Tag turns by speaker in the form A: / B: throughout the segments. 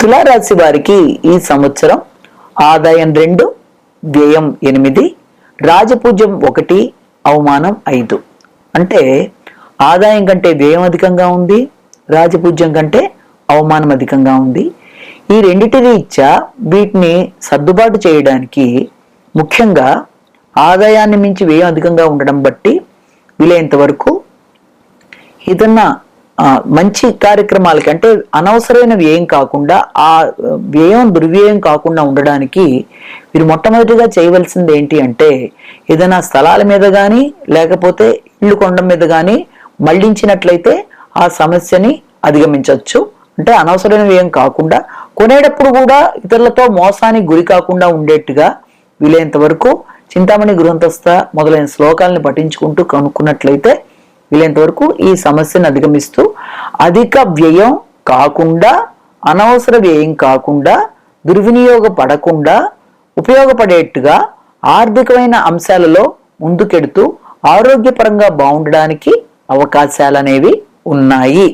A: తులారాశి వారికి ఈ సంవత్సరం ఆదాయం రెండు వ్యయం ఎనిమిది రాజపూజ్యం ఒకటి అవమానం ఐదు. అంటే ఆదాయం కంటే వ్యయం అధికంగా ఉంది రాజపూజ్యం కంటే అవమానం అధికంగా ఉంది. ఈ రెండిటి రీత్యా వీటిని సర్దుబాటు చేయడానికి ముఖ్యంగా ఆదాయాన్ని మించి వ్యయం అధికంగా ఉండడం బట్టి వీలైనంత వరకు ఏదన్నా మంచి కార్యక్రమాలకి అంటే అనవసరమైన వ్యయం కాకుండా ఆ వ్యయం దుర్వ్యయం కాకుండా ఉండడానికి మీరు మొట్టమొదటిగా చేయవలసింది ఏంటి అంటే ఏదైనా స్థలాల మీద కానీ లేకపోతే ఇల్లు కొండం మీద కానీ మళ్ళించినట్లయితే ఆ సమస్యని అధిగమించవచ్చు. అంటే అనవసరమైన వ్యయం కాకుండా కొనేటప్పుడు కూడా ఇతరులతో మోసానికి గురి కాకుండా ఉండేట్టుగా వీలైనంత వరకు చింతామణి గృహంతస్థ మొదలైన శ్లోకాలను పఠించుకుంటూ కనుక్కున్నట్లయితే వీలైనంత వరకు ఈ సమస్యను అధిగమిస్తూ అధిక వ్యయం కాకుండా అనవసర వ్యయం కాకుండా దుర్వినియోగపడకుండా ఉపయోగపడేట్టుగా ఆర్థికమైన అంశాలలో ముందుకెడుతూ ఆరోగ్యపరంగా బాగుండడానికి అవకాశాలు అనేవి ఉన్నాయి.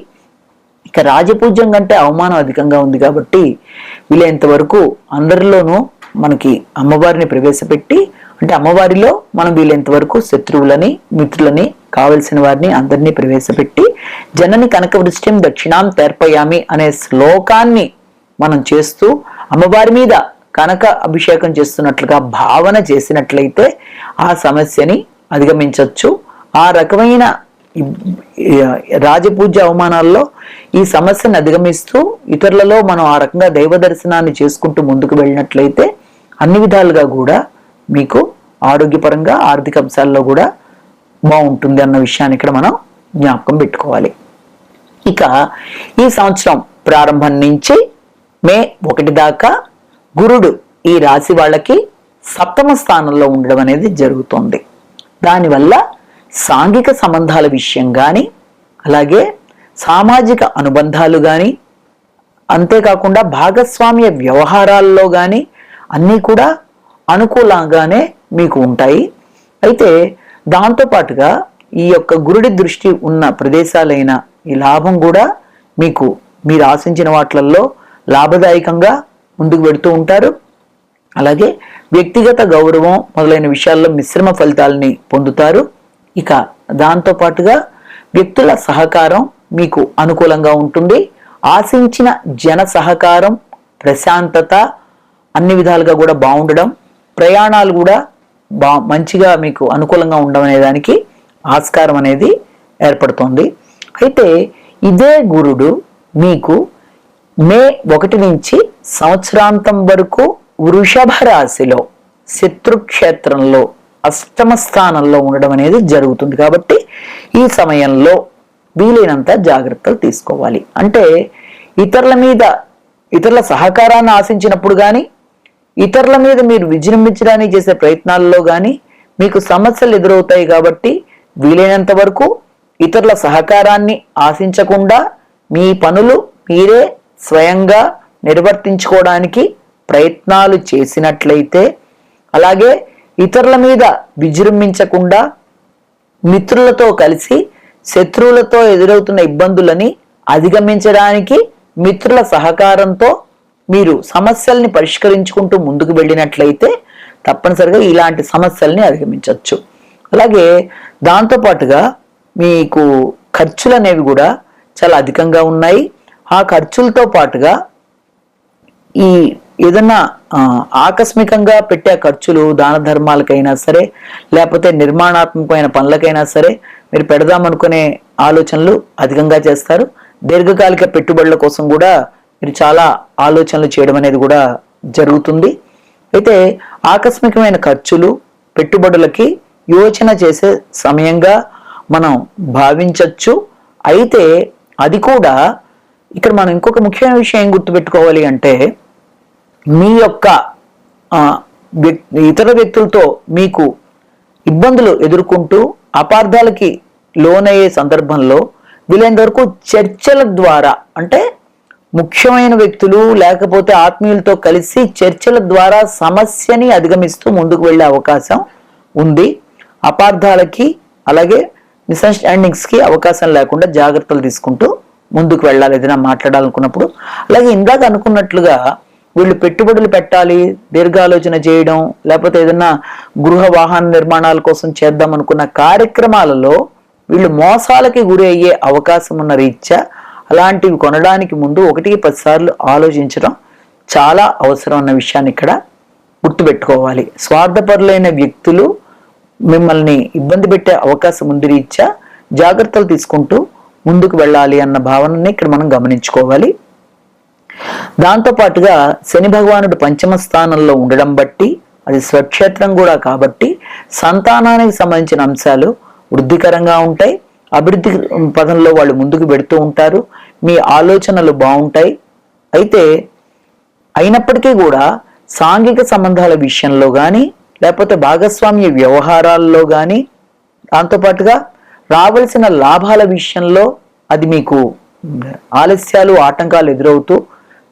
A: ఇక రాజపూజ్యం కంటే అవమానం అధికంగా ఉంది కాబట్టి వీలైనంత వరకు అందరిలోనూ మనకి అమ్మవారిని ప్రవేశపెట్టి అంటే అమ్మవారిలో మనం వీలైనంత వరకు శత్రువులని మిత్రులని కావలసిన వారిని అందరినీ ప్రవేశపెట్టి జనని కనక వృష్టిం దక్షిణాం తెర్పయామి అనే శ్లోకాన్ని మనం చేస్తూ అమ్మవారి మీద కనక అభిషేకం చేస్తున్నట్లుగా భావన చేసినట్లయితే ఆ సమస్యని అధిగమించవచ్చు ఆ రకమైన రాజపూజ రాజపూజ్య అవమానాల్లో ఈ సమస్యను అధిగమిస్తూ ఇతరులలో మనం ఆ రకంగా దైవ దర్శనాన్ని చేసుకుంటూ ముందుకు వెళ్ళినట్లయితే అన్ని విధాలుగా కూడా మీకు ఆరోగ్యపరంగా ఆర్థిక అంశాల్లో కూడా బాగుంటుంది అన్న విషయాన్ని ఇక్కడ మనం జ్ఞాపకం పెట్టుకోవాలి. ఇక ఈ సంవత్సరం ప్రారంభం నుంచి మే ఒకటి దాకా గురుడు ఈ రాశి వాళ్ళకి సప్తమ స్థానంలో ఉండడం అనేది జరుగుతుంది. దానివల్ల సాంఘిక సంబంధాల విషయం కానీ అలాగే సామాజిక అనుబంధాలు కానీ అంతేకాకుండా భాగస్వామ్య వ్యవహారాల్లో కానీ అన్నీ కూడా అనుకూలంగానే మీకు ఉంటాయి. అయితే దాంతోపాటుగా ఈ యొక్క గురుడి దృష్టి ఉన్న ప్రదేశాలైన ఈ లాభం కూడా మీకు మీరు ఆశించిన వాటిల్లో లాభదాయకంగా ముందుకు పెడుతూ ఉంటారు. అలాగే వ్యక్తిగత గౌరవం మొదలైన విషయాల్లో మిశ్రమ ఫలితాలని పొందుతారు. ఇక దాంతో పాటుగా వ్యక్తుల సహకారం మీకు అనుకూలంగా ఉంటుంది. ఆశించిన జన సహకారం ప్రశాంతత అన్ని విధాలుగా కూడా బాగుండడం ప్రయాణాలు కూడా బా మంచిగా మీకు అనుకూలంగా ఉండడం అనే దానికి ఆస్కారం అనేది ఏర్పడుతుంది. అయితే ఇదే గురుడు మీకు మే ఒకటి నుంచి సంవత్సరాంతం వరకు వృషభ రాశిలో శత్రుక్షేత్రంలో అష్టమ స్థానంలో ఉండడం అనేది జరుగుతుంది. కాబట్టి ఈ సమయంలో వీలైనంత జాగ్రత్తలు తీసుకోవాలి. అంటే ఇతరుల మీద ఇతరుల సహకారాన్ని ఆశించినప్పుడు కానీ ఇతరుల మీద మీరు విజృంభించడానికి చేసే ప్రయత్నాల్లో కానీ మీకు సమస్యలు ఎదురవుతాయి కాబట్టి వీలైనంత వరకు ఇతరుల సహకారాన్ని ఆశించకుండా మీ పనులు మీరే స్వయంగా నిర్వర్తించుకోవడానికి ప్రయత్నాలు చేసినట్లయితే అలాగే ఇతరుల మీద విజృంభించకుండా మిత్రులతో కలిసి శత్రువులతో ఎదురవుతున్న ఇబ్బందులని అధిగమించడానికి మిత్రుల సహకారంతో మీరు సమస్యల్ని పరిష్కరించుకుంటూ ముందుకు వెళ్ళినట్లయితే తప్పనిసరిగా ఇలాంటి సమస్యల్ని అధిగమించవచ్చు. అలాగే దాంతోపాటుగా మీకు ఖర్చులు అనేవి కూడా చాలా అధికంగా ఉన్నాయి. ఆ ఖర్చులతో పాటుగా ఈ ఏదన్నా ఆకస్మికంగా పెట్టే ఖర్చులు దాన ధర్మాలకైనా సరే లేకపోతే నిర్మాణాత్మకమైన పనులకైనా సరే మీరు పెడదామనుకునే ఆలోచనలు అధికంగా చేస్తారు. దీర్ఘకాలిక పెట్టుబడుల కోసం కూడా మీరు చాలా ఆలోచనలు చేయడం అనేది కూడా జరుగుతుంది. అయితే ఆకస్మికమైన ఖర్చులు పెట్టుబడులకి యోచన చేసే సమయంగా మనం భావించవచ్చు అయితే అది కూడా ఇక్కడ మనం ఇంకొక ముఖ్యమైన విషయం ఏం గుర్తుపెట్టుకోవాలి అంటే మీ యొక్క ఇతర వ్యక్తులతో మీకు ఇబ్బందులు ఎదుర్కొంటూ అపార్థాలకి లోనయ్యే సందర్భంలో వీలైనంత వరకు చర్చల ద్వారా అంటే ముఖ్యమైన వ్యక్తులు లేకపోతే ఆత్మీయులతో కలిసి చర్చల ద్వారా సమస్యని అధిగమిస్తూ ముందుకు వెళ్ళే అవకాశం ఉంది. అపార్థాలకి అలాగే మిస్అండర్స్టాండింగ్స్కి అవకాశం లేకుండా జాగ్రత్తలు తీసుకుంటూ ముందుకు వెళ్ళాలి ఏదైనా మాట్లాడాలనుకున్నప్పుడు. అలాగే ఇందాక అనుకున్నట్లుగా వీళ్ళు పెట్టుబడులు పెట్టాలి దీర్ఘాలోచన చేయడం లేకపోతే ఏదైనా గృహ వాహన నిర్మాణాల కోసం చేద్దాం అనుకున్న కార్యక్రమాలలో వీళ్ళు మోసాలకి గురి అయ్యే అవకాశం ఉన్న రీత్యా అలాంటివి కొనడానికి ముందు ఒకటికి పది సార్లు ఆలోచించడం చాలా అవసరం అన్న విషయాన్ని ఇక్కడ గుర్తుపెట్టుకోవాలి. స్వార్థపరులైన వ్యక్తులు మిమ్మల్ని ఇబ్బంది పెట్టే అవకాశం ఉంది రీత్యా జాగ్రత్తలు తీసుకుంటూ ముందుకు వెళ్ళాలి అన్న భావనని ఇక్కడ మనం గమనించుకోవాలి. దాంతో పాటుగా శని భగవానుడు పంచమ స్థానంలో ఉండడం బట్టి అది స్వక్షేత్రం కూడా కాబట్టి సంతానానికి సంబంధించిన అంశాలు వృద్ధికరంగా ఉంటాయి. అభివృద్ధి పదంలో వాళ్ళు ముందుకు పెడుతూ ఉంటారు. మీ ఆలోచనలు బాగుంటాయి. అయితే అయినప్పటికీ కూడా సాంఘిక సంబంధాల విషయంలో కానీ లేకపోతే భాగస్వామ్య వ్యవహారాల్లో కానీ దాంతోపాటుగా రావలసిన లాభాల విషయంలో అది మీకు ఆలస్యాలు ఆటంకాలు ఎదురవుతూ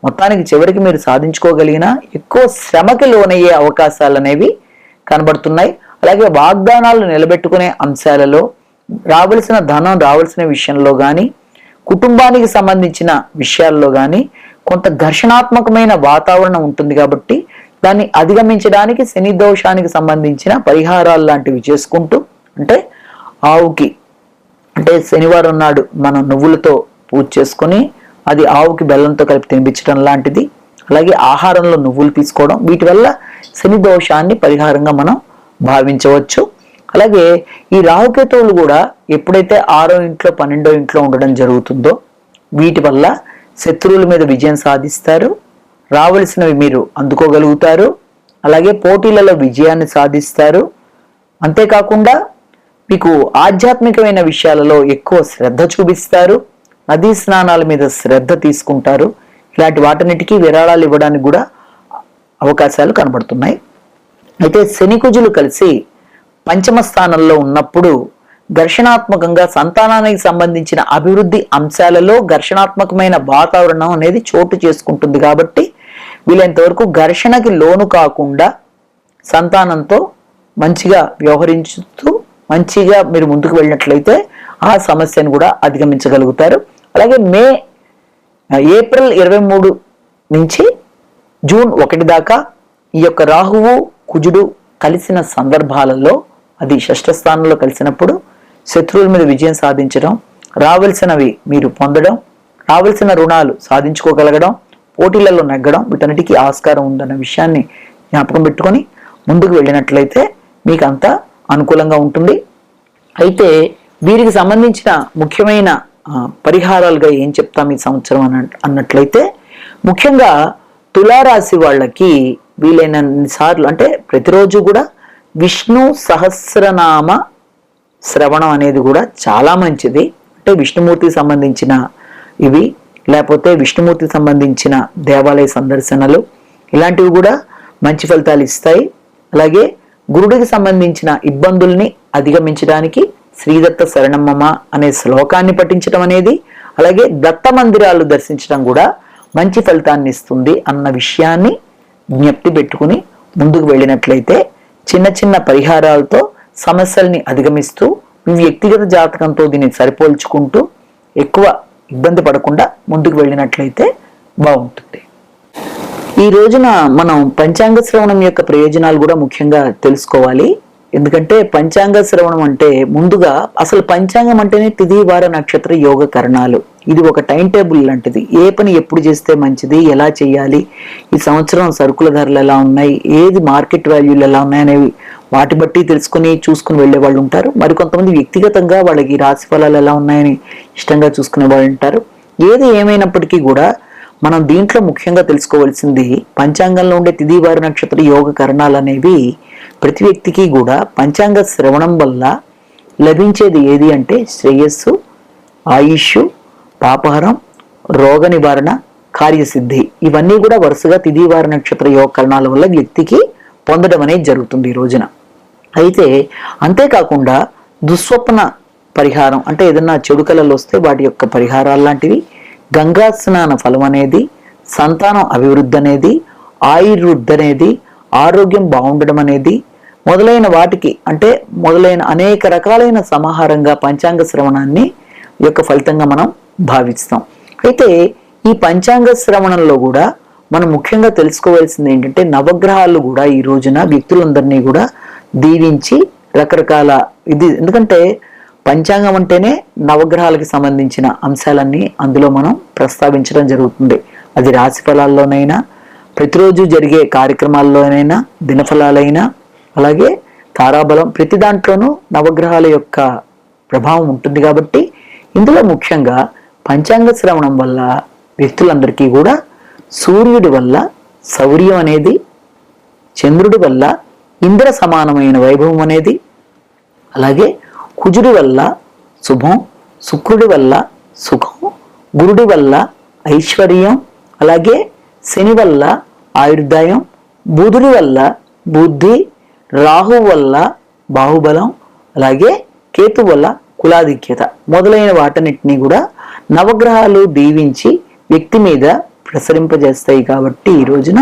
A: మొత్తానికి చివరికి మీరు సాధించుకోగలిగిన ఎక్కువ శ్రమకి లోనయ్యే అవకాశాలు అనేవి కనబడుతున్నాయి. అలాగే వాగ్దానాలు నిలబెట్టుకునే అంశాలలో రావలసిన ధనం రావలసిన విషయంలో కానీ కుటుంబానికి సంబంధించిన విషయాల్లో కానీ కొంత ఘర్షణాత్మకమైన వాతావరణం ఉంటుంది కాబట్టి దాన్ని అధిగమించడానికి శని దోషానికి సంబంధించిన పరిహారాలు లాంటివి చేసుకుంటూ అంటే ఆవుకి అంటే శనివారం నాడు మనం నువ్వులతో పూజ చేసుకొని అది ఆవుకి బెల్లంతో కలిపి తినిపించడం లాంటిది. అలాగే ఆహారంలో నువ్వులు తీసుకోవడం వీటి వల్ల శని దోషాన్ని పరిహారంగా మనం భావించవచ్చు. అలాగే ఈ రాహుకేతువులు కూడా ఎప్పుడైతే ఆరో ఇంట్లో పన్నెండో ఇంట్లో ఉండడం జరుగుతుందో వీటి వల్ల శత్రువుల మీద విజయం సాధిస్తారు. రావలసినవి మీరు అందుకోగలుగుతారు. అలాగే పోటీలలో విజయాన్ని సాధిస్తారు. అంతేకాకుండా మీకు ఆధ్యాత్మికమైన విషయాలలో ఎక్కువ శ్రద్ధ చూపిస్తారు. నదీ స్నానాల మీద శ్రద్ధ తీసుకుంటారు. ఇలాంటి వాటన్నిటికీ విరాళాలు ఇవ్వడానికి కూడా అవకాశాలు కనబడుతున్నాయి. అయితే శనికుజులు కలిసి పంచమ స్థానంలో ఉన్నప్పుడు ఘర్షణాత్మకంగా సంతానానికి సంబంధించిన అభివృద్ధి అంశాలలో ఘర్షణాత్మకమైన వాతావరణం అనేది చోటు చేసుకుంటుంది కాబట్టి వీలైనంత వరకు ఘర్షణకి లోను కాకుండా సంతానంతో మంచిగా వ్యవహరించుతూ మంచిగా మీరు ముందుకు వెళ్ళినట్లయితే ఆ సమస్యను కూడా అధిగమించగలుగుతారు. అలాగే మే ఏప్రిల్ ఇరవై మూడు నుంచి జూన్ ఒకటి దాకా ఈ యొక్క రాహువు కుజుడు కలిసిన సందర్భాలలో అది షష్ఠ స్థానంలో కలిసినప్పుడు శత్రువుల మీద విజయం సాధించడం రావలసినవి మీరు పొందడం రావలసిన రుణాలు సాధించుకోగలగడం పోటీలలో నెగ్గడం వీటన్నిటికీ ఆస్కారం ఉందన్న విషయాన్ని జ్ఞాపకం పెట్టుకొని ముందుకు వెళ్ళినట్లయితే మీకు అంతా అనుకూలంగా ఉంటుంది. అయితే వీరికి సంబంధించిన ముఖ్యమైన పరిహారాలుగా ఏం చెప్తాం ఈ సంవత్సరం అన్న అన్నట్లయితే ముఖ్యంగా తులారాశి వాళ్ళకి వీలైనన్ని సార్లు అంటే ప్రతిరోజు కూడా విష్ణు సహస్రనామ శ్రవణం అనేది కూడా చాలా మంచిది. అంటే విష్ణుమూర్తికి సంబంధించిన ఇవి లేకపోతే విష్ణుమూర్తికి సంబంధించిన దేవాలయ సందర్శనలు ఇలాంటివి కూడా మంచి ఫలితాలు ఇస్తాయి. అలాగే గురుడికి సంబంధించిన ఇబ్బందుల్ని అధిగమించడానికి శ్రీదత్త శరణమ్మమ అనే శ్లోకాన్ని పఠించడం అనేది అలాగే దత్త మందిరాలు దర్శించడం కూడా మంచి ఫలితాన్ని ఇస్తుంది అన్న విషయాన్ని జ్ఞప్తి పెట్టుకుని ముందుకు వెళ్ళినట్లయితే చిన్న చిన్న పరిహారాలతో సమస్యల్ని అధిగమిస్తూ మీ వ్యక్తిగత జాతకంతో దీన్ని సరిపోల్చుకుంటూ ఎక్కువ ఇబ్బంది పడకుండా ముందుకు వెళ్ళినట్లయితే బాగుంటుంది. ఈ రోజున మనం పంచాంగ శ్రవణం యొక్క ప్రయోజనాలు కూడా ముఖ్యంగా తెలుసుకోవాలి. ఎందుకంటే పంచాంగ శ్రవణం అంటే ముందుగా అసలు పంచాంగం అంటేనే తిది వార నక్షత్ర యోగ కరణాలు. ఇది ఒక టైం టేబుల్ లాంటిది. ఏ పని ఎప్పుడు చేస్తే మంచిది? ఎలా చేయాలి? ఈ సంవత్సరం సరుకుల ధరలు ఎలా ఉన్నాయి? ఏది మార్కెట్ వాల్యూలు ఎలా ఉన్నాయి అనేవి వాటి బట్టి తెలుసుకుని చూసుకుని వెళ్ళే వాళ్ళు ఉంటారు. మరికొంతమంది వ్యక్తిగతంగా వాళ్ళకి రాశి ఫలాలు ఎలా ఉన్నాయని ఇష్టంగా చూసుకునే వాళ్ళు ఉంటారు. ఏది ఏమైనప్పటికీ కూడా మనం దీంట్లో ముఖ్యంగా తెలుసుకోవాల్సింది పంచాంగంలో ఉండే తిథీవారి నక్షత్ర యోగ కరణాలు అనేవి ప్రతి వ్యక్తికి కూడా పంచాంగ శ్రవణం వల్ల లభించేది ఏది అంటే శ్రేయస్సు ఆయుష్ పాపహరం రోగ నివారణ కార్యసిద్ధి. ఇవన్నీ కూడా వరుసగా తిథి నక్షత్ర యోగ కరణాల వల్ల వ్యక్తికి పొందడం అనేది జరుగుతుంది ఈ రోజున. అయితే అంతేకాకుండా దుస్వప్న పరిహారం అంటే ఏదన్నా చెడు కళలు వస్తే వాటి యొక్క పరిహారాలు లాంటివి గంగా స్నాన ఫలం అనేది సంతానం అభివృద్ధి అనేది ఆయుర్వృద్ధి అనేది ఆరోగ్యం బాగుండడం అనేది మొదలైన వాటికి అంటే మొదలైన అనేక రకాలైన సమాహారంగా పంచాంగ శ్రవణాన్ని యొక్క ఫలితంగా మనం భావిస్తాం. అయితే ఈ పంచాంగ శ్రవణంలో కూడా మనం ముఖ్యంగా తెలుసుకోవాల్సింది ఏంటంటే నవగ్రహాలు కూడా ఈ రోజున వ్యక్తులందరినీ కూడా దీవించి రకరకాల ఇది ఎందుకంటే పంచాంగం అంటేనే నవగ్రహాలకు సంబంధించిన అంశాలన్నీ అందులో మనం ప్రస్తావించడం జరుగుతుంది. అది రాశి ఫలాల్లోనైనా ప్రతిరోజు జరిగే కార్యక్రమాల్లోనైనా దినఫలాలైనా అలాగే తారాబలం ప్రతి దాంట్లోనూ నవగ్రహాల యొక్క ప్రభావం ఉంటుంది కాబట్టి ఇందులో ముఖ్యంగా పంచాంగ శ్రవణం వల్ల వ్యక్తులందరికీ కూడా సూర్యుడి వల్ల శౌర్యం అనేది చంద్రుడి వల్ల ఇంద్ర సమానమైన వైభవం అనేది అలాగే కుజుడి వల్ల శుభం శుక్రుడి వల్ల సుఖం గురుడి వల్ల ఐశ్వర్యం అలాగే శని వల్ల ఆయుర్దాయం బుధుడి వల్ల బుద్ధి రాహు వల్ల బాహుబలం అలాగే కేతు వల్ల కులాధిక్యత మొదలైన వాటన్నిటిని కూడా నవగ్రహాలు దీవించి వ్యక్తి మీద ప్రసరింపజేస్తాయి కాబట్టి ఈ రోజున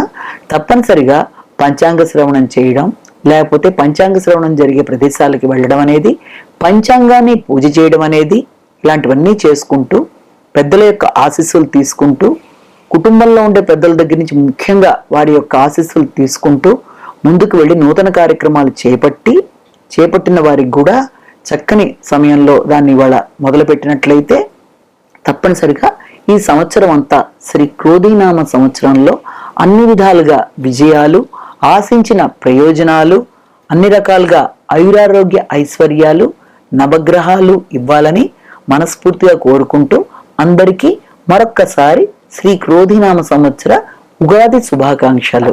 A: తప్పనిసరిగా పంచాంగ శ్రవణం చేయడం లేకపోతే పంచాంగ శ్రవణం జరిగే ప్రదేశాలకి వెళ్ళడం అనేది పంచాంగాన్ని పూజ చేయడం అనేది ఇలాంటివన్నీ చేసుకుంటూ పెద్దల యొక్క ఆశీస్సులు తీసుకుంటూ కుటుంబంలో ఉండే పెద్దల దగ్గర నుంచి ముఖ్యంగా వారి యొక్క ఆశీస్సులు తీసుకుంటూ ముందుకు వెళ్ళి నూతన కార్యక్రమాలు చేపట్టి చేపట్టిన వారికి కూడా చక్కని సమయంలో దాన్ని ఇవాళ మొదలుపెట్టినట్లయితే తప్పనిసరిగా ఈ సంవత్సరం అంతా శ్రీ క్రోధీనామ సంవత్సరంలో అన్ని విధాలుగా విజయాలు ఆశించిన ప్రయోజనాలు అన్ని రకాలుగా ఆయురారోగ్య ఐశ్వర్యాలు నవగ్రహాలు ఇవ్వాలని మనస్ఫూర్తిగా కోరుకుంటూ అందరికీ మరొక్కసారి శ్రీ క్రోధినామ సంవత్సర ఉగాది శుభాకాంక్షలు.